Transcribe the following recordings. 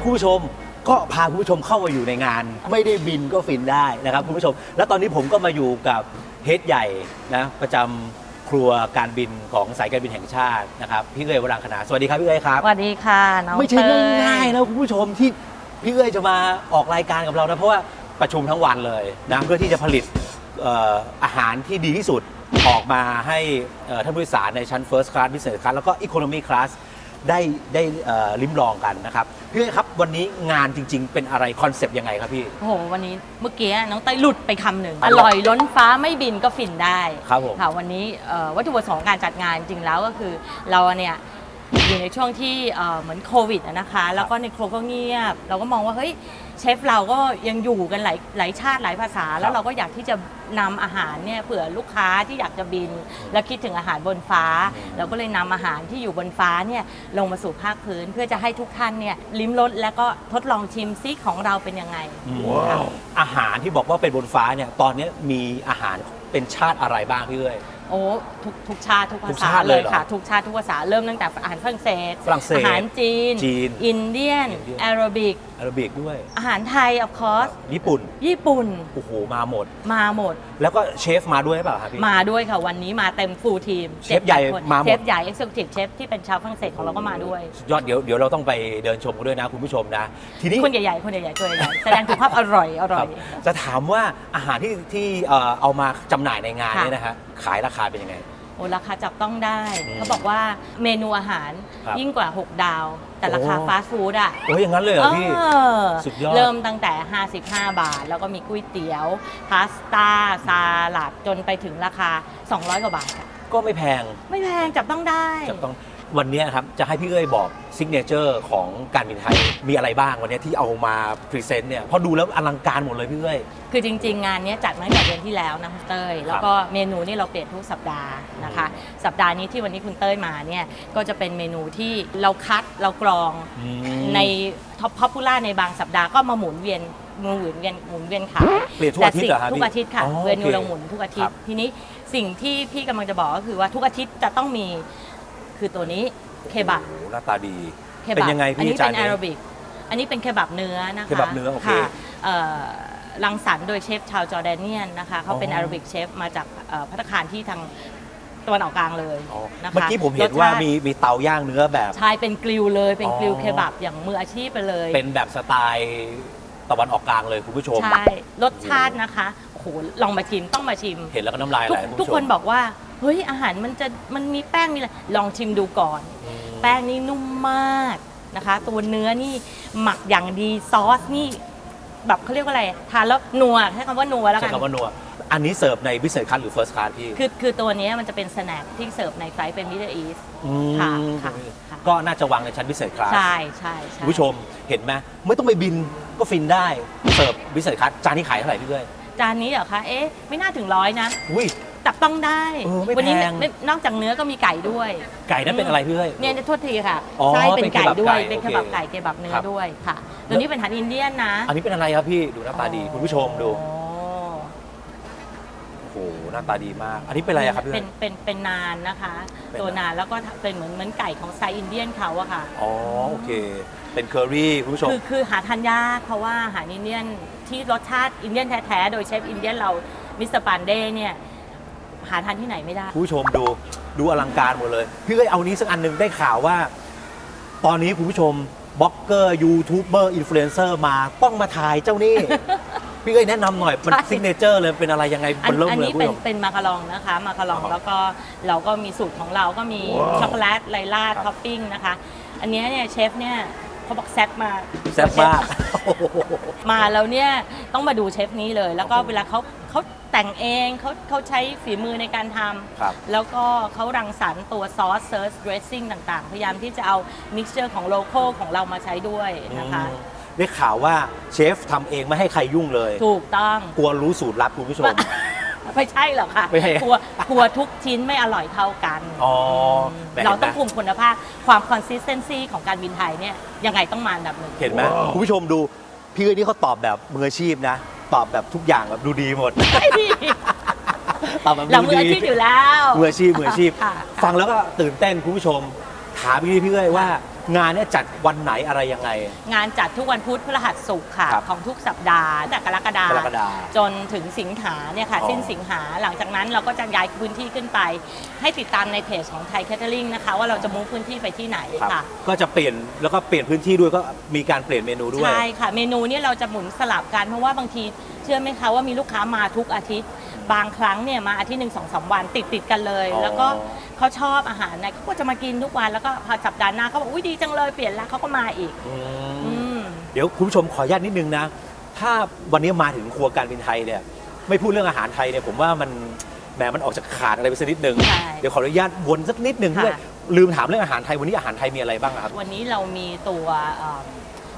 แล้วคุณผู้ชมก็พาคุณผู้ชมเข้ามาอยู่ในงาน ไม่ได้บินก็ฟินได้นะครับคุณผู้ชม แล้วตอนนี้ผมก็มาอยู่กับเฮดใหญ่นะประจำครัวการบินของสายการบินแห่งชาตินะครับพี่เอ๋ยวรังคณาสวัสดีครับพี่เอ๋ครับสวัสดีค่ะน้องไม่ใช่เต้ง่ายๆนะคุณผู้ชมที่พี่เอ้ยจะมาออกรายการกับเรานะเพราะว่าประชุมทั้งวันเลยนะเพื่อที่จะผลิตเอ่ออาหารที่ดีที่สุดออกมาให้เอ่อท่านผู้โดยสารในชั้น First Class Business Class แล้วก็ Economy Class ได้ได้เอ่อลิ้มลองกันนะครับพี่เอ้ยครับวันนี้งานจริง ๆ เป็นอะไรคอนเซปต์ยังไงครับพี่ โอ้โห วันนี้เมื่อกี้น้องเต้ยหลุดไปคำหนึ่งอ๋ออร่อยล้นฟ้าไม่บินก็ฟินได้ครับผม ค่ะวันนี้เอ่อวัตถุประสงค์การจัดงานจริงแล้วก็คือเราเนี่ยอยู่ในช่วงที่เอ่อเหมือนโควิดอะนะคะ แล้วก็ในครัวก็เงียบ เราก็มองว่าเฮ้ยเชฟเราก็ยังอยู่กันหลายหลายชาติหลายภาษา แล้วเราก็อยากที่จะ นำอาหารเนี่ยเผื่อลูกค้าที่อยากจะบิน แล้วคิดถึงอาหารบนฟ้า เราก็เลยนำอาหารที่อยู่บนฟ้าเนี่ยลงมาสู่ภาคพื้นเพื่อจะให้ทุกท่านเนี่ยลิ้มรสแล้วก็ทดลองชิมซิของเราเป็นยังไงค่ะอาหารที่บอกว่าเป็นบนฟ้าเนี่ย ตอนนี้มีอาหารเป็นชาติอะไรบ้างพี่เอ้ย โอ้ทุกทุกชาติทุกทุภากษาชาติเลเลยยเหรอค่ะ ทุกชาติทุกภาษาเริ่มตั้งแต่อาหารฝรั่งเศส ฝรั่งเศสอาหารจีน จีนอินเดียนอินเดียน แอโรบิก อาราบิกด้วย อาหารไทย of course ญี่ปุ่น ญี่ปุ่นโอ้โห มาหมด มาหมด แล้วก็เชฟมาด้วยหรือเปล่าครับพี่ มาด้วยค่ะ วันนี้มาเต็มฟูลทีมเชฟใหญ่มาหมด เชฟใหญ่ Executive เชฟที่เป็นชาวฝรั่งเศสของเราก็มาด้วย สุดยอดเดี๋ยวเดี๋ยวเราต้องไปเดินชมกันด้วยนะคุณผู้ชมนะ ทีนี้คนใหญ่ๆ คนใหญ่ๆตัวใหญ่ๆแสดงถึงความอร่อยอร่คอรัย บจะถามว่าอาหารที่ที่เอ่อเอามาจำหน่ายในงานค่ะ เนี่ยนะฮะขายราคาเป็นยังไงโอ้ราคาจับต้องได้ อืมเขาบอกว่าเมนูอาหารครับยิ่งกว่า 6 ดาว แต่ราคาโอ้ ฟาสต์ฟู้ดอะ โอ้ยอย่างนั้นเลยเหรอพี่ เออสุดยอดเริ่มตั้งแต่ 55 บาท แล้วก็มีก๋วยเตี๋ยว พาสต้าซาลัดจนไปถึงราคา 200 กว่าบาทค่ะก็ไม่แพงไม่แพงจับต้องได้จะต้อง วันเนี้ยครับจะให้พี่เอ้ยบอกซิกเนเจอร์ของการบินไทยมีอะไรบ้างวันเนี้ยที่เอามาพรีเซนต์เนี่ยเพราะดูแล้วอลังการหมดเลยพี่เอ้ยคือจริง ๆ งานเนี้ยจัดมาตั้งแต่เดือนที่แล้วนะคุณเต้ยแล้วก็เมนูนี่เราเปลี่ยนทุกสัปดาห์นะคะ สัปดาห์นี้ที่วันนี้คุณเต้ยมาเนี่ยก็จะเป็นเมนูที่เราคัดเรากรองอืมในท็อปพ p ปูล่าในบางสัปดาห์ก็มาหมุนเวียนหมุนเวียนหมุนเวียนขายเปลี่ยนทุกอาทิตย์เหรอครับทุพี่กอาทิตย์ค่ะอ๋อเวียนโอนูเคเราหมุนทุกอาทิตครัย์บทีนี้สิ่งที่พี่กำลังจะบอกก็คือว่าทุกอาทิตย์จะต้องมี คือตัวนี้เคบับโอ้โหหน้าตาดี เคเป็นบับยังไงพี่อันนี้จาเป็นนนี้ แอโรบิกอันนี้เป็นเคบับเนื้อนะคะเคบับเนื้อโอเคค่ะเอ่อรังสรรค์โดยเชฟชาวจอร์แดเนียนนะคะเขาเป็นอ๋อแอโรบิกเชฟมาจากเอ่อพัตตาคารที่ทางตะวันออกกลางเลยอ๋อนะคะเมื่อกี้ผมเห็นว่าสชติมีมีเตาย่างเนื้อแบบ ใช่เป็นกริลเลยเป็นกริลอ๋อ เคบับอย่างมืออาชีพไปเลย เป็นแบบสไตล์ตะวันออกกลางเลยคุณผู้ชม ใช่ รสชาตินะคะ โอ้โห ลองมาชิม ต้องมาชิม เห็นแล้วก็น้ำลายไหทุลกคุณทุกผู้ชคมนบอกว่า เฮ้ยอาหารมันจะมันมีแป้งมีอะไรลองชิมดูก่อนอืมแป้งนี่นุ่มมากนะคะ ตัวเนื้อนี่หมักอย่างดีซอสนี่แบบเขาเรียกว่าอะไรทานแล้วนัวใช้คำว่านัวแล้วใช้กันคำว่านัวอันนี้เสิร์ฟในบิสเนสคัสหรือเฟิร์สคัสพี่คือคือตัวเนี้ยมันจะเป็นสแน็คที่เสิร์ฟในไฟล์เป็นมิดเดิลอีส มค่ะค่ะค่ะ ก็น่าจะวางในชั้นบิสเนสคัสใช่ใช่ใช่คุณผู้ชมเห็นไหมไม่ต้องไปบินก็ฟินได้เสิร์ฟบิสเนสคัสจานนี้ขายเท่าไหร่พี่เอ้ยจานนี้เหรอคะ เอ๊ะ ไม่น่าถึงร้อยนะ อุ้ย จับต้องได้ เออไม่วันี้แพง ไม่นอกจากเนื้อก็มีไก่ด้วยไก่นั้นเป็นอะไรพี่เอ้ย เนี่ยโทษทีค่ะอ๋อไส้เป็นไก่ด้วย เป็เป็นนเคเคบับับบไก่ไก่เคบับเนื้อครับ ด้วยค่ะ ตัวนี้เป็นอาหารอินเดียนนะอันนี้เป็นอะไรครับพี่ดูหน้าตาดีคุณผู้ชมดูอ๋อโอ้โหหน้าตาดีมาก อันนี้เป็นอะไรอะครับพี่เป็เอ้นยเป็นเป็นนานนะคะ เป็น ตัวนานแล้วก็เป็นเหมือนเหมือนไก่ของไซอินเดียนเขาอะค่ะ อ๋อโอเค เป็นเคอรี่คุณผู้ชม คือคือหาทานยากเพราะว่าอาหารอินเดียนที่รสชาติอินเดียนแท้ ๆ โดยเชฟอินเดียนเรามิสเตอร์ปานเด้เนี่ย หาทานที่ไหนไม่ได้ คุณผู้ชมดูดูอลังการหมดเลย พี่เอ้ยเอานี้สักอันหนึ่งได้ข่าวว่า ตอนนี้คุณผู้ชมบล็อกเกอร์ยูทูบเบอร์อินฟลูเอนเซอร์มาต้องมาถ่ายเจ้านี่ พี่เอ้ยแนะนำหน่อยมันใช่ ซิกเนเจอร์เลยเป็นอะไรยังไงอัมันนเริ่มอันเลยนี้คุณเป็นผู้ชม เป็นมาคารองนะคะ มาคารองอ๋อแล้วก็เราก็มีสูตรของเราก็มีว้าวช็อกโกแลตไลล่าครับ ท็อปปิ้งนะคะ อันเนี้ยเนี่ยเชฟเนี่ยเขาบอกแซ่บมากแซ่บมาก มาแล้วเนี่ยต้องมาดูเชฟนี้เลย แล้วก็เวลาเขาเขา แต่งเองเขาเขาใช้ฝีมือในการทครับำแล้วก็เขารังสรรค์ตัวซอสเซิร์ชเดรสซิ่งต่างๆ พยายามที่จะเอามิกซ์เจอร์ของโลโก้ของเรามาใช้ด้วยนะคะอืมได้ข่าวว่าเชฟทำเองไม่ให้ใครยุ่งเลย ถูกต้อง กลัวรู้สูตรลับคุณผู้ชม ไม่ใช่หรอกค่ะไม่ใช่กลัวกลัวทุกชิ้นไม่อร่อยเท่ากันอ๋อมแหมเราต้องเห็นไหมคุมคุณภาพความ consistency ของการบินไทยเนี่ยยังไงต้องมาอันดับหนึ่ง เห็นไหมคุณผู้ชมดู พี่เอ้ยนี่เขาตอบแบบมืออาชีพนะ ตอบแบบทุกอย่างแบบดูดีหมด ตอบแบบเราดูมืออาดีชีพอยู่แล้ว มืออาชีพมืออาชีพ ค่ะ ฟังแล้วก็ตื่นเต้นคุณผู้ชม ถามพี่พี่เอ้ยว่า งานเนี่ยจัดวันไหนอะไรยังไง งานจัดทุกวันพุธพฤหัสศุกร์ค่ะ ครับของทุกสัปดาห์ตั้งแต่กรกฎากรกฎาจนถึงสิงหาเนี่ยค่ะ อ๋อ สิ้นสิงหาหลังจากนั้นเราก็จะย้ายพื้นที่ขึ้นไป ให้ติดตามในเพจของไทยแคทเทอริงนะคะว่าเราจะมูฟพื้นที่ไปที่ไหนครับค่ะ ก็จะเปลี่ยนแล้วก็เปลี่ยนพื้นที่ด้วยก็มีการเปลี่ยนเมนูด้วย ใช่ค่ะ เมนูเนี่ยเราจะหมุนสลับกันเพราะว่าบางทีเชื่อไหมคะว่ามีลูกค้ามาทุกอาทิตย์ บางครั้งเนี่ยมาอาทิตย์หนึ่งสองสามวันติดติดๆกันเลย อ๋อแล้วก็ เขาชอบอาหารเนี่ยเขาก็จะมากินทุกวันแล้วก็พอสัปดาห์หน้าเขาบอกอุ้ยดีจังเลยเปลี่ยนแล้วเขาก็มาอีกอืมอืม เดี๋ยวคุณผู้ชมขออนุญาตนิดนึงนะ ถ้าวันนี้มาถึงครัวการบินไทยเนี่ย ไม่พูดเรื่องอาหารไทยเนี่ยผมว่ามันแหมมันออกจากขาดอะไรไปสักนิดนึง ใช่เดี๋ยวขออนุญาตวนสักนิดนึงค่ะด้วยลืมถามเรื่องอาหารไทยวันนี้อาหารไทยมีอะไรบ้างอะครับ วันนี้เรามีตัวเอ่อ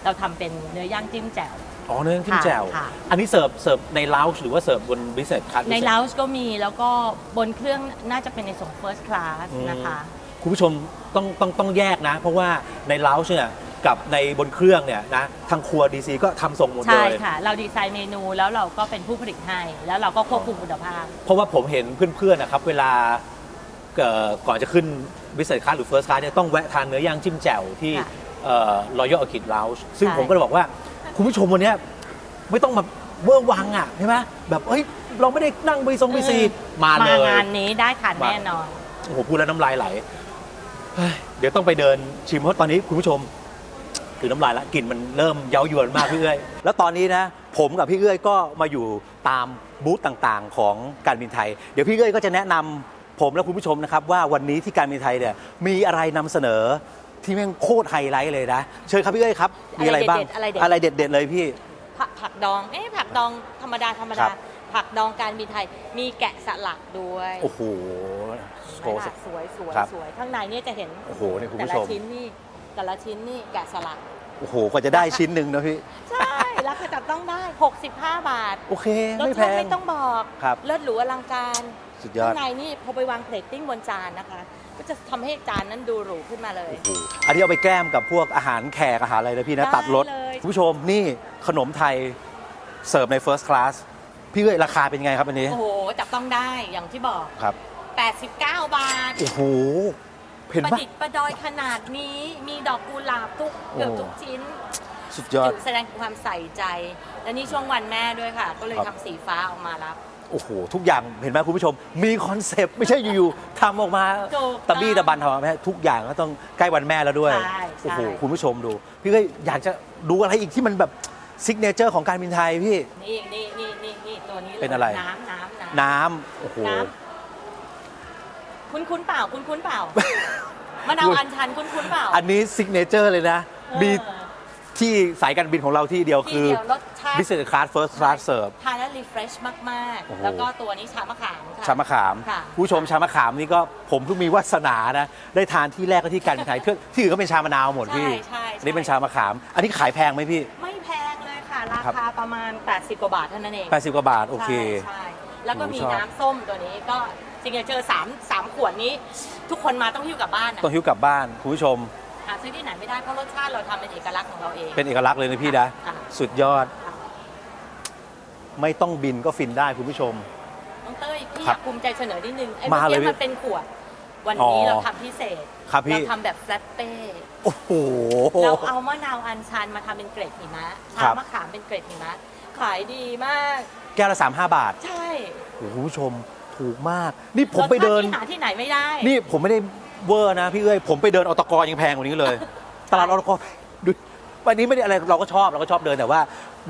เราทำเป็นเนื้อย่างจิ้มแจ่ว อ๋อเนื้อจิ้มแจ่ว ค่ะ อันนี้เสิร์ฟเสิร์ฟในลาวหรือว่าเสิร์ฟบนบิสเนสคลาสใน l o u ก็มีแล้วก็บนเครื่องน่าจะเป็นในส่ง first class อืมนะคะ คุณผู้ชมต้องต้องต้องแยกนะ เพราะว่าในลาวเนี่ยกับในบนเครื่องเนี่ยนะทางครัวดีซีก็ทำส่งหมดเลใช่ย ค่ะ เราดีไซน์เมนูแล้วเราก็เป็นผู้ผลิตให้ แล้วเราก็ควบคุมคุณภาพ เพราะว่าผมเห็นเพื่อนๆนะครับ เวลาเอ่อก่อนจะขึ้นบิสเนสคลาสหรือเฟิร์สคลาสเนี่ยต้องแวะทานเนื้อย่างจิ้มแจ่วที่ค่ะรอยัลอคิดลาวซึ่งใช่ ผมก็เลยบอกว่า คุณผู้ชมวันเนี้ยไม่ต้องมาเวอร์วังอะใช่ไหมแบบเฮ้ยเราไม่ได้นั่งบีซงบีซีมาเลยงานนี้ได้ทานมา แน่นอน โอ้โหพูดแล้วน้ำลายไหลเฮ้ยเดี๋ยวต้องไปเดินชิมเพราะตอนนี้คุณผู้ชมคือน้ำลายละกลิ่นมันเริ่มเย้ายวนมาก พี่เอ้ยแล้วตอนนี้นะผมกับพี่เอ้ยก็มาอยู่ตามบูธต่างๆ ของการบินไทย เดี๋ยวพี่เอ้ยก็จะแนะนำผมและคุณผู้ชมนะครับว่าวันนี้ที่การบินไทยเนี่ยมีอะไรนำเสนอ ที่แม่งโคตรไฮไลท์เลยนะ เชิญครับพี่เอ้ยครับ มีอะไรบ้าง อะไรเด็ดๆอะไรเด็ดๆเลยพี่ ผักผักดอง เอ๊ะผักดองธรรมดาธรรมครัดา บ ผักดองการบินไทย มีแกะสลักด้วยโอ้โหโชว์นะสิคะสวยสวยครับสวย ข้างในเนี่ยจะเห็นโอ้โหนี่คุณแต่ผู้ละชม ชิ้นนี่แต่ละชิ้นนี่แกะสลัก โอ้โห กว่าจะได้ชิ้นหนึ่งนะพี่ ใช่ ราคาจับต้องได้ 65 บาทโอเค รสไม่แพชาติง ไม่ต้องบอกครับ เลิศหรูอลังการ สุดยอข้าด งในนี่พอไปวางเพลตติ้งบนจานนะคะ ก็จะทำให้จานนั้นดูหรูขึ้นมาเลย โอ้โหอันนี้เอาไปแกล้มกับพวกอาหารแขกอาหารอะไรนะพี่นะ ได้ตัดรสเลย คุณผู้ชมนี่ขนมไทยเสิร์ฟใน First Class พี่เอ้ยราคาเป็นไงครับอันนี้โอ้โหจับต้องได้อย่างที่บอก ครับ89 บาท โอ้โหเห็นประปะ ดิษฐ์ประดอยขนาดนี้มีดอกกุหลาบทุกโอ้เกือบทุกชิ้นสุดยอดแสดงถึงความใส่ใจ และนี่ช่วงวันแม่ด้วยค่ะ ก็เลยครับทำสีฟ้าออกมารับ โอ้โห ทุกอย่างเห็นไหมคุณผู้ชม มีคอนเซปต์ไม่ใช่อยู่ๆทำออกมาถูกตะบี้ต้องตะบันทำออกมาไม่ใช่ทุกอย่างก็ต้องใกล้วันแม่แล้วด้วย ใช่โอ้โหใช่คุณผู้ชมดู พี่เอ้ยอยากจะดูอะไรอีกที่มันแบบซิกเนเจอร์ของการบินไทยพี่ นี่นี่นี่นี่นี่ตัวนี้ลยเป็นอะไร น้ำน้ำน้ำ น้ำโอ้โห น้ำคุ้นคุ้นๆเปล่า คุ้นคุ้นๆเปล่ามะนาวอัญชันคุ้นคุ้นๆเปล่าอันนี้ซิกเนเจอร์เลยนะเออมีที่สายการบินของเราที่เดียวที่คือ เดียวรสชาติ Business Class First Class Serve ทานแล้ว รีเฟรชมากโอ้โห ๆ แล้วก็ตัวนี้ชามะขามค่ะ ชามะขาม ค่ะ ผู้ชมชามะขามนี่ก็ผมเพิ่งมีวาสนานะ ได้ทานที่แรกก็ที่การบินไทยเพื่อที่อื่นก็เป็นชามะนาวหมดพี่ใช่ใช่อันนี้เป็นชามะขาม อันนี้ขายแพงไหมพี่ ไม่แพงเลยค่ะ ราครับ คาประมาณ 80 กว่าบาทเท่านั้นเอง80กว่าบาท โอเค ใช่ใช่แล้วก็มีหนูชอบ น้ำส้มตัวนี้ก็จริงๆเจอสามสามขวดนี้ ทุกคนมาต้องหิ้วกลับบ้านนะต้องหิ้วกลับบ้านคุณผู้ชมหาซื้อที่ไหนไม่ได้เพราะรสชาติเราทำเป็นเอกลักษณ์ของเราเอง เป็นเอกลักษณ์เลยนะพี่นะค่ะ สุดยอดค่ะ ไม่ต้องบินก็ฟินได้คุณผู้ชม น้องเต้ยพี่ครัอยาบกภูมิใจเสนอนิดนึงไอ้มาเมื่อเลยกี้พี่มันเป็นขวด วันอ๋นี้อเราทำพิเศษครับพี่ เราทำแบบแฟลตเป้โอ้โห เราเอามะนาวอัญชันมาทำเป็นเกล็ดหิมะครัชาบมะขามเป็นเกล็ดหิมะ ขายดีมาก แก้วละ35 บาทใช่โอ้โหคุณผู้ชมถูกมาก นี่ผมไปเดิน รสชาติที่หาที่ไหนไม่ได้ นี่ผมไม่ได้เวอร์นะพี่เอ้ยผมไปเดินอตกยังแพงกว่านี้เลย ตลาดอตกดูวันนี้ไม่ได้อะไรเราก็ชอบเราก็ชอบเดินแต่ว่า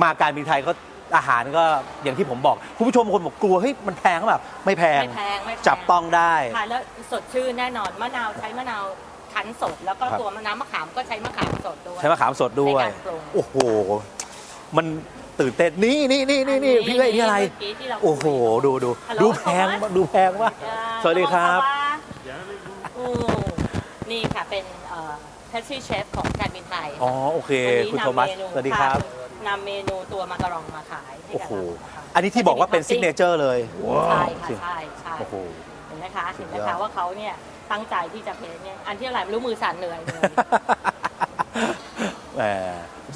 มาการบินไทยก็ อาหารก็อย่างที่ผมบอก คุณผู้ชมบางคนบอกกลัวเฮ้ยมันแพงหรือเปล่าไม่แพงไม่แพงไม่แพง จับต้องได้ทานแล้วสดชื่นแน่นอนมะนาวใช้มะนาวคั้นสด แล้วก็ครับ ตัวมะน้ำมะขามก็ใช้มะขามสดด้วย ใช้มะขามสดด้วย ในการปรุง โอ้โห มันตื่นเต้นนี่นี่นี่นี่นี่พี่เอ้ยนี่อะไร เมื่กี้ที่เราโอ้โห ดูดูฮัลโหลดูแพงโทมัสดูแพงว่ากอ่าสวัสดีครับ โอ้นี่ค่ะเป็นแพสซี่เชฟของการบินไทยอ๋อ โอเค วันนี้คุณนำโทมัสเนูสวัสดีครับ นำเมนูตัวมาการองมาขายให้โอ้กับโห เราค่ะอันนี้ที่บอกว่าเป็นซิกเนเจอร์เลยใช่ค่ะใช่ใช่โอ้โห เห็นไหมคะสุเห็ดนยอดไหมคะว่าเขาเนี่ยตั้งใจที่จะเพนเนี่ยอันที่อะไรไม่รู้มือสั่นเหนื่อยเหนื่อยแหม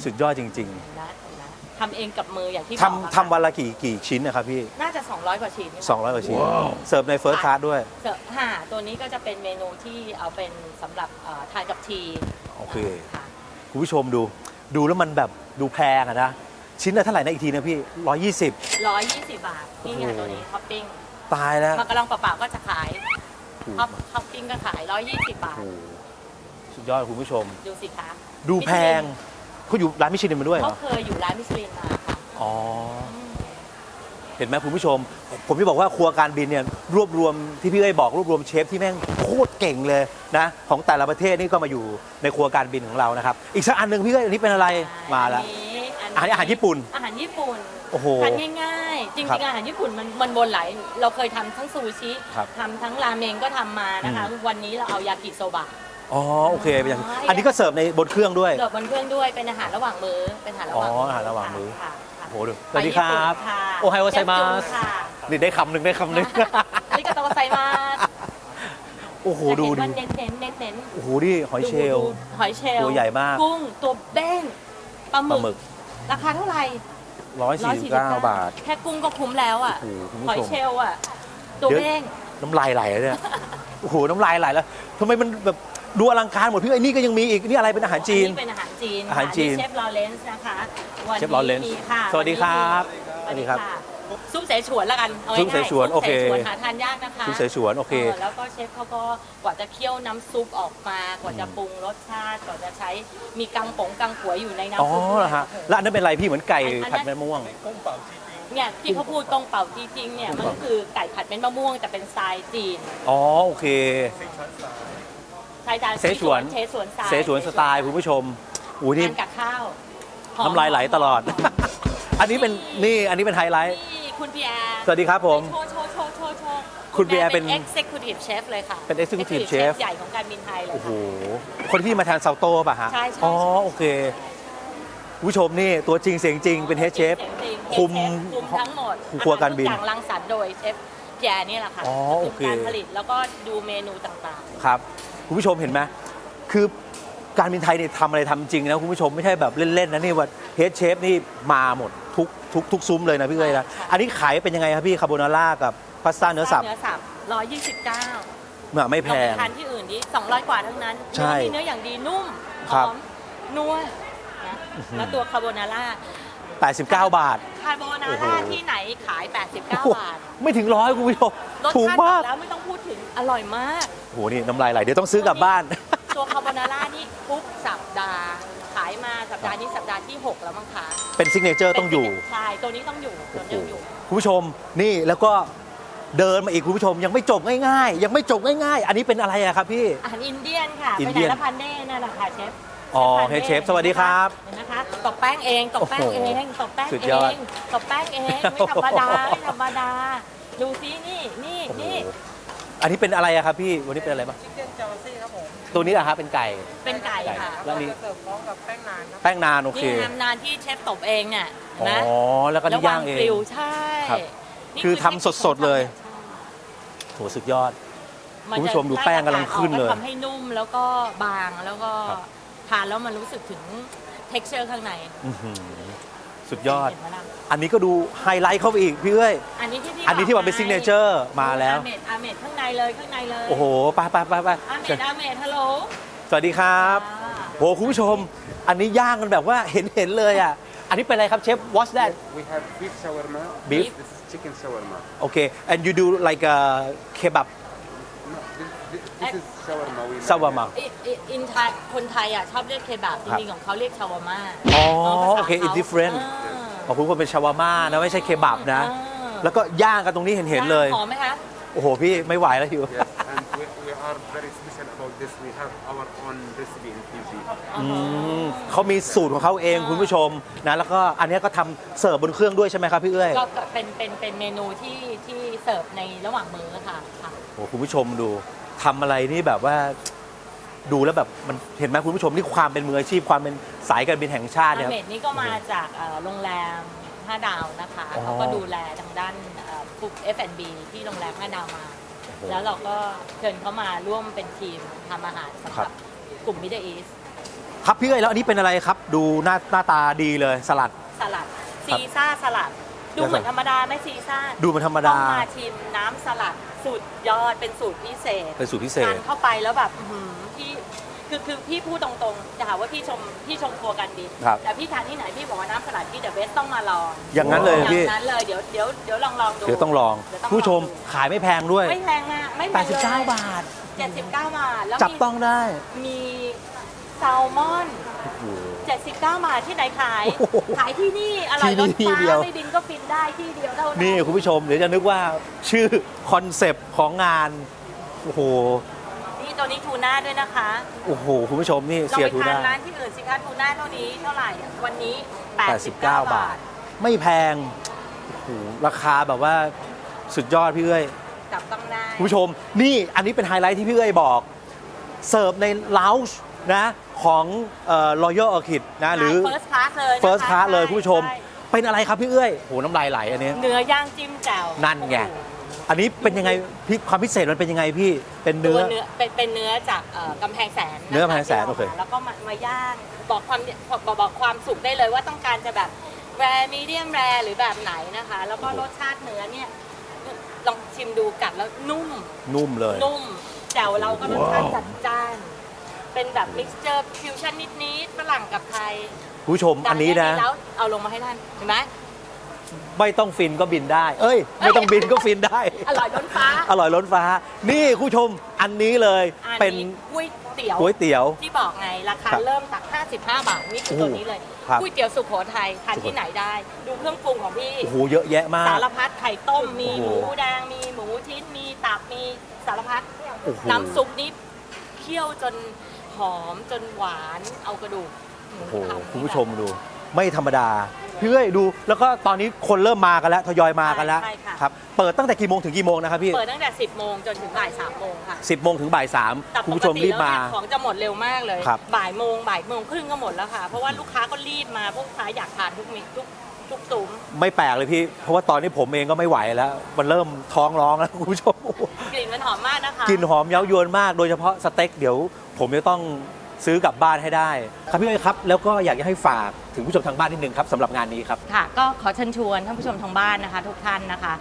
สุดยอดจริงเห็นไหมเห็นไหมๆทำเองกับมืออย่างที่บอกทำอะค่ะทำวันละกี่กี่ชิ้นนะครับพี่ น่าจะ 200 กว่าชิ้น200กว่าชิ้นเสิร์ฟในเฟิร์สคลาสด้วย เสิร์ฟค่ะตัวนี้ก็จะเป็นเมนูที่เอาเป็นสำหรับเอ่อทานกับทีโอเคค่ะคุณผู้ชมดู ดูแล้วมันแบบ ดูแพงอะนะ ชิ้นละเท่าไหร่นะอีกทีนะพี่ 120 120บาท นี่ไงโอ้โหตัวนี้ท็อปปิ้งตายแล้วมากระลองเปล่าๆก็จะขายถูกท็อปท็อปปิ้งก็ขาย120บาท โอ้โหสุดยอดคุณผู้ชม ดูสิคะดูแพงเขาอยู่ร้านมิชลินมาด้วยเหรเขาอเคยอยู่ร้านมิชลินมาค่ะ อ๋ออืม เห็นไหมคุณผู้ชม ผมที่บอกว่าครัวการบินเนี่ยรวบรวมที่พี่เอ้ยบอกรวบรวมเชฟที่แม่งโคตรเก่งเลยนะของแต่ละประเทศนี่ก็มาอยู่ในครัวการบินของเรานะครับอีกสักอันหนึ่งพี่เอ้ยอันนี้เป็นอะไรมาแล้ว อันนี้อาหารอาหารญี่ปุ่นอาหารญี่ปุ่นโอ้โหทานง่ายๆ จริครับงๆอาหารญี่ปุ่นมันมันบนหลายเราเคยทำทั้งซูชิครับทำทั้งราเมงก็ทำมานะคะ อืม วันนี้เราเอายากิโซบะ อ๋อโอเคเป็นอย่างอ๋ออัอันนี้ก็เสิร์ฟในบนเครื่องด้วย เสิร์ฟบนเครื่องด้วยเป็นอาหารระหว่างมื้อเป็นอาหารระหว่างอ๋อมื้อาหารระหว่างมื้อ ค่ะค่ะ โอ้โหดูสวัสดีครับไปญี่ปุ่นค่ะโอไฮโอไซมาสเชฟจุนค่ะนี่ได้คำหนึ่งได้คำหนึ่งอาริกาโตไซมาสโอ้โหจะดูเห็นดูว่าเน้นเน้นเน้นเน้นโอ้โหนี่หอยเชลล์ดูหอยเชลล์ตัวใหญ่มาก กุ้งตัวเบ้งปลาหปลาหมึมึกกราคาเท่าไหร่149บาท แค่กุ้งก็คุ้มแล้วอะโอ้โหคุณหอยผู้ชเชมลล์อะ ตัวเดี๋ยวเบ้งน้ำลายไหลแล้วเนี่ยโอ้โหน้ำลายไหลแล้วทำไมมันแบบ ดูอลังการหมดพี่ไอ้ยนี่ก็ยังมีอีกนี่อะไรเป็นอาหารจีน อัเป็นอาหารจีนอาหารจีนค่ะเชฟลอเรนซ์นะคะวันเชฟลอเรนซ์มีค่ะสวัสดีครับวันนี้มีสวัสดีครับะซุปเสฉวนละกันอาซุปเสฉวนง่ายๆโอเคซุปเสฉวนหาทานยากนะคะซุปเสฉวนโอเคแล้วก็เชฟเขาก็กว่าจะเคี่ยวน้ำซุปออกมากว่าจะปรุงรสชาติกว่าจะใช้มีกังผงกังขัวยอยู่ในน้ำอ๋อซุปด้วยเหรอฮะแล้วอันนั้นเป็นอะไรพี่เหมือนไก่อันนั้นผัดแม่ม่วง เนี่ยที่เขาพูดกงเป่าจริงๆเนี่ยมันก็คือไก่ผัดเม็ดมะม่วงแต่เป็นสไตล์จีน อ๋อโอเค ใช่จ้ะเสฉวนเสฉวนสไตล์เสฉวนสไตล์คุณผู้ชมอุ้ยนี่ทานกับข้าวอมน้ำลายไหลตลอด อันนี้เป็นนี่อันนี้เป็นไฮไลท์ นี่คุณพีแอร์สวัสดีครับผม โชว์โชว์โชว์โชว์โชว์คุณพีแอร์เป็นเป็น executive chef เลยค่ะ เป็น executive chef chef ใหญ่ของการบินไทยเลยโอ้โห ค่ะ คนที่มาแทนเซาโต้ป่ะฮะ ใช่ใช่อ๋อ ใช่ โอเคคุณผู้ชมนี่ตัวจริงเสียงจริงเป็นเฮดเชฟจริงๆคุมเฮดเชฟคุมทั้งหมดครัวการบิน อหทุอย่างรังสรรค์โดยเชฟพีแอร์นี่แหละค่ะอ๋อโอเคการผลิตแล้วก็ดูเมนูต่างครับ คุณผู้ชมเห็นไหมคือการบินไทยเนี่ยทำอะไรทำจริงนะคุณผู้ชมไม่ใช่แบบเล่นๆนะนี่ว่าเฮดเชฟนี่มาหมดทุกทุกทุกซุ้มเลยนะพี่เอ้ยนะอันนี้ขายเป็นยังไงครับพี่คาโบนาร่ากับพาสต้าๆเนื้อสับเนื้อสับร้อยยี่สิบเก้าน่ะไม่แพเราไปงทานที่อื่นนี่200กว่าทั้งนั้นใช่เนื้อมีเนื้ออย่างดีนุ่มหครัอบมนัวนะแล้วตัวคาโบนาร่า89 บาท คาโบนาโอ้โหร่าที่ไหนขาย 89 บาท ไม่ถึงร้อยคุณผู้ชมรสถูกชาติบมาอกกแล้วไม่ต้องพูดถึง อร่อยมากโหนี่น้ำลายไหลเดี๋ยวต้องซื้อกลับบ้าน ตัวคาโบนาร่านี่ทุกสัปดาห์ ขายมาสัปดาห์นี้สัปดาห์ที่ 6 แล้วมั้งคะเป็นซิกเนเจอร์ต้องอยู่ ใช่ตัวนี้ต้องอยู่ตัวนี้ต้องอยู่ คุณผู้ชมนี่แล้วก็เดินมาอีกคุณผู้ชมยังไม่จบง่ายๆ ยังไม่จบง่ายๆ อันนี้เป็นอะไรอะครับพี่ อาหารอินเดียนค่ะอินเป็นเดียนไหนละพันเน่นั่นแหละค่ะเชฟอ๋อพันเชฟสวัสดีครับ เห็นนะคะตบแป้งเองตบแป้งเองตบแป้งสุดเอยอดงตบแป้งเองไม่ธรรมดาไม่ธรรมดา ดูซินี่นี่โอ้โหนี่ อันนี้เป็นอะไรอะครับพี่ วันนี้เป็นอะไรบ้าง ชิคเก้นจาวาซี่ครับผมตัวนี้อะครับเป็นไก่ เป็นไก่ไก่ค่ะแล้วนี่เราจะเสิร์ฟพร้อมกับแป้งนานครับแป้งนานโอเค นี่ทำนานที่เชฟตบเองเนี่ยอ๋อ นะแล้วก็นี่ย่างเองกริลใช่ครับนี่คือทำสดๆเลยใช่โหสุดยอดมันคุณผู้จะชมดูแป้งกำลังขึ้นเลยทำให้นุ่มแล้วก็บางแล้วก็ครับ ทานแล้วมันรู้สึกถึง texture ข้างใน อื้อหือ สุดยอดเห็นไหมล่ะอันนี้ก็ดูไฮไลท์เข้าไปอีกพี่เอ้ย อันนี้ที่พี่อันนี้ที่ว่าเป็นไงซิกเนเจอร์มาแล้ว อาเมดอาเมดข้างในเลยข้างในเลยโอ้โหไปไปไปไปอาเมดอาเมดฮัลโหลสวัสดีครับอ่าโหคุณผู้ชม อันนี้ย่างกันแบบว่าเห็นเห็นเลยอะ อันนี้เป็นอะไรครับเชฟ what's that We have beef shawarma. Beef? This is chicken shawarma. โอเค and you do like a kebab No, this, this, this is shawarma. We shawarma อิอิอินไทยคนไทยอะชอบเรียกเคบับจริงๆของเขาเรียกชาวาม่าอ๋อภาษาโอเค it's ขา different อ่าของคุณคนเป็นชาวาม่านะไม่ใช่เคบับนะอ่าแล้วก็ย่างกันตรงนี้เห็นเห็นเลย หอมไหมคะ โอ้โหพี่ไม่ไหวแล้วอยู่ Yes, and we, we are very special about this. We have our own recipe in Fiji. อืมเขามีสูตรของเขาเองคุณผู้ชมนะแล้วก็อันนี้ก็ทำเสิร์ฟบนเครื่องด้วยใช่ไหมครับพี่เอ้ย ก็เป็นเป็นเป็นเมนูที่ที่เสิร์ฟในระหว่างมื้อค่ะค่ะ โอ้คุณผู้ชมดู ทำอะไรนี่แบบว่าดูแล้วแบบมันเห็นไหมคุณผู้ชมนี่ความเป็นมืออาชีพความเป็นสายการบินแห่งชาติอาเนี่ย เมดนี่ก็มาจากเอ่อโรงแรม 5 ดาวนะคะอ๋อเขาก็ดูแลทางด้านเอ่อพวก F&B ที่โรงแรม 5 ดาวมาโอ้โหแล้วเราก็เชิญเขามาร่วมเป็นทีมทำอาหารสำหครัรับ บกลุ่ม Middle East ครับพี่เอ้ยแล้วอันนี้เป็นอะไรครับ ดูหน้าหน้าตาดีเลยสลัด สลัด ซีซ่าสลัด ดูเหมือนธรรมดาไหมซีซ่าดูมันธรรมต้ดาองมาชิมน้ำสลัดสุดยอดเป็นสูตรพิเศษเป็นสูตรพิเศทาษนเข้าไปแล้วแบบอื้อหือพี่คือคือพี่พูดตรงๆจะหาว่าพี่ชมพี่ชมครัวกันดีครับแต่พี่ทานที่ไหนพี่บอกว่าน้ำสลัดที่เดอะเบสต้องมาลอง อย่างนั้นเลยอย่าพี่งนั้นเลยเดี๋ยวเดี๋ยวเดี๋ยวลองลองดูเดี๋ยวต้องลองเดี๋ยวต้องผู้ชมลองดูขายไม่แพงด้วย ไม่แพงอะไม่แพงเลย89บาท79บาทแล้วจับมีต้องได้ มีแซลมอนโอ้โห 79 บาทที่ไหนขาย โอ้โหขายที่นี่อร่อยที่รนี่สฟ้าเดียวไม่บินก็ฟินได้ที่เดียวเท่านั้น นี่คุณผู้ชมเดี๋ยวจะนึกว่าชื่อคอนเซปต์ของงาน โอ้โห นี่ตัวนี้ทูน่าด้วยนะคะโอ้โห คุณผู้ชมนี่ลองเสียไปทูทานน่าร้านที่อื่นสิคะทูน่าเท่านี้เท่าไหร่อะวันนี้ 89 89บาบาททไม่แพง โอ้โห ราคาแบบว่าสุดยอดพี่เอ้ย จับต้องได้คุณผู้ชม นี่อันนี้เป็นไฮไลท์ที่พี่เอ้ยบอก เสิร์ฟในลาวช์นะ ของเอ่อ Royal Orchid นะหรือเฟิร์สคลาสเลยนะคะ First Class เลยใช่คุณผู้ชมใช่เป็นอะไรครับพี่เอ้ยโหน้ำลายไหลอันนี้ เนื้อย่างจิ้มแจ่วนั่นไง อันนี้เป็นยังไงพี่ความพิเศษมันเป็นยังไงพี่เป็นตัเนื้วอเนื้อเป็นเป็นเนื้อจากเอ่อกำแพงแสนนะคะเนื้อกำแพงแสนโอเคแล้วก็มามาย่างบอกความบอกบอกความสุขได้เลยว่าต้องการจะแบบแรมีเดียมแรหรือแบบไหนนะคะ แล้วก็รสชาติเนื้อเนี่ยลองชิมดูกัดแล้วนุ่มนุ่มเลย นุ่มแจ่วเราก็รสชาติจัดจ้าน เป็นแบบมิกซ์เจอร์ฟิวชั่นนิดๆฝรั่งกับไทยคุณผู้ชมอันนี้นะ แล้วเอาลงมาให้ท่านเห็นไหมไม่ต้องฟินก็บินได้ เอ้ย ไม่ต้องบินก็ฟินได้ อร่อยล้นฟ้า อร่อยล้นฟ้า นี่คุณผู้ชมอันนี้เลยอันเป็นนี้ก๋วยเตี๋ยวก๋วยเตี๋ยว ที่บอกไงราคาครับเริ่มจาก 55 บาทนี่คือตัวนี้เลยครับก๋วยเตี๋ยวสุโขทัยทานสุโข ที่ไหนได้ ดูเครื่องปรุงของพี่ โอ้โหเยอะแยะมากสารพัดไข่ต้มมีโอ้หโหมูแดงมีหมูชิ้นมีตับมีสารพัดโอ้โห น้ำซุปนี่เคี่ยวจน หอมจนหวานเอากระดูกหมูโอ้โหทำคุณผู้ชมดู ไม่ธรรมดาพี่เอ้ยดู แล้วก็ตอนนี้คนเริ่มมากันแล้วทยอยมากันแล้วใช่ค่ะ ครับเปิดตั้งแต่กี่โมงถึงกี่โมงนะครับพี่เปิดตั้งแต่ 10 โมงจนถึงบ่าย 3 โมงค่ะ10โมงถึงบ่ายสามแต่คุณปผู้กชมติรีบแล้วมาเนี่ยของจะหมดเร็วมากเลย ครับ บ่ายโมงบ่ายโมงครึ่งก็หมดแล้วค่ะ เพราะว่าลูกค้าก็รีบมาพวกลูกค้าอยากทานทุกมิทุกทุกซุ้มไม่แปลกเลยพี่ เพราะว่าตอนนี้ผมเองก็ไม่ไหวแล้ว มันเริ่มท้องร้องแล้วคุณผู้ชม กลิ่นมันหอมมากนะคะ กลิ่นหอมเย้ายวนมาก โดยเฉพาะสเต็กเดี๋ยว ผมจะต้องซื้อกลับบ้านให้ได้ ครับพี่เอ้ยครับ แล้วก็อยากจะให้ฝากถึงผู้ชมทางบ้านนิดนึงครับสำหรับงานนี้ครับ ค่ะก็ขอเชิญชวนท่านผู้ชมทางบ้านนะคะ ทุกท่านนะคะ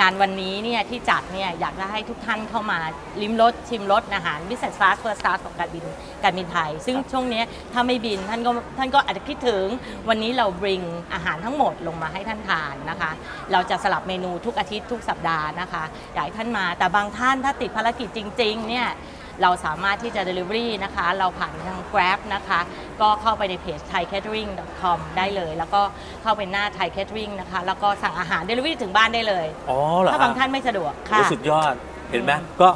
งานวันนี้เนี่ยที่จัดเนี่ยอยากจะให้ทุกท่านเข้ามาลิ้มรสชิมรสอาหาร Business Class First Class ของการบินการบินไทย ซึ่งช่วงเนี้ยถ้าไม่บินท่านก็ท่านก็อาจจะคิดถึงวันนี้เราบริงอาหารทั้งหมดลงมาให้ท่านทานนะคะ เราจะสลับเมนูทุกอาทิตย์ทุกสัปดาห์นะคะอยากให้ท่านมาแต่บางท่านถ้าติดภารกิจจริงๆเนี่ย เราสามารถที่จะ Delivery นะคะ เราผ่านทาง Grab นะคะ ก็เข้าไปในเพจ thaicatering.com ได้เลย แล้วก็เข้าไปหน้า Thai Catering นะคะ แล้วก็สั่งอาหาร Delivery ถึงบ้านได้เลย อ๋อเหรอถ้าฮะบางท่านไม่สะดวกค่ะ โอ้สุดยอดเห็นไหมก็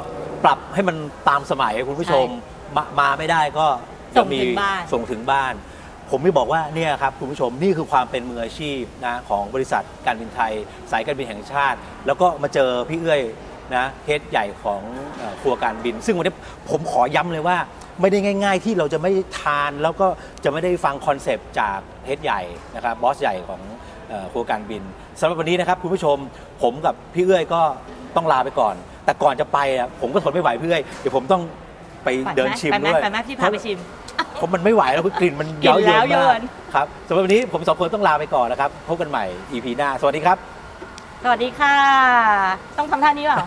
ปรับให้มันตามสมัยคุณผู้ชมมามาไม่ได้ก็ส่จะงมีถึงบ้าน ส่งถึงบ้าน ผมไม่บอกว่าเนี่ยครับคุณผู้ชมนี่คือความเป็นมืออาชีพนะของบริษัทการบินไทย สายการบินแห่งชาติ แล้วก็มาเจอพี่เอื้อย นะเฮดใหญ่ของเอ่อครัวการบิน ซึ่งวันนี้ผมขอย้ำเลยว่า ไม่ได้ง่าย ๆ ที่เราจะไม่ทานแล้วก็จะไม่ได้ฟังคอนเซปต์จากเฮดใหญ่นะครับบอสใหญ่ของเอ่อครัวการบินสำหรับวันนี้นะครับคุณผู้ชมผมกับพี่เอื้อยก็ต้องลาไปก่อน แต่ก่อนจะไปอะผมก็ทนไม่ไหวพี่เอื้อยเดี๋ยวผมต้องไปไปไหมเดินชิมไปไหมด้วย ไปไหมพี่พาไปชิม เพราะมันไม่ไหวแล้วคือกลิ่นมันกลิ่เย้านยวนแล้วมากยวนครับสำหรับวันนี้ผมสองคนต้องลาไปก่อนนะครับ พบกันใหม่ EP หน้า สวัสดีครับ สวัสดีค่ะ ต้องทำท่านี้เปล่า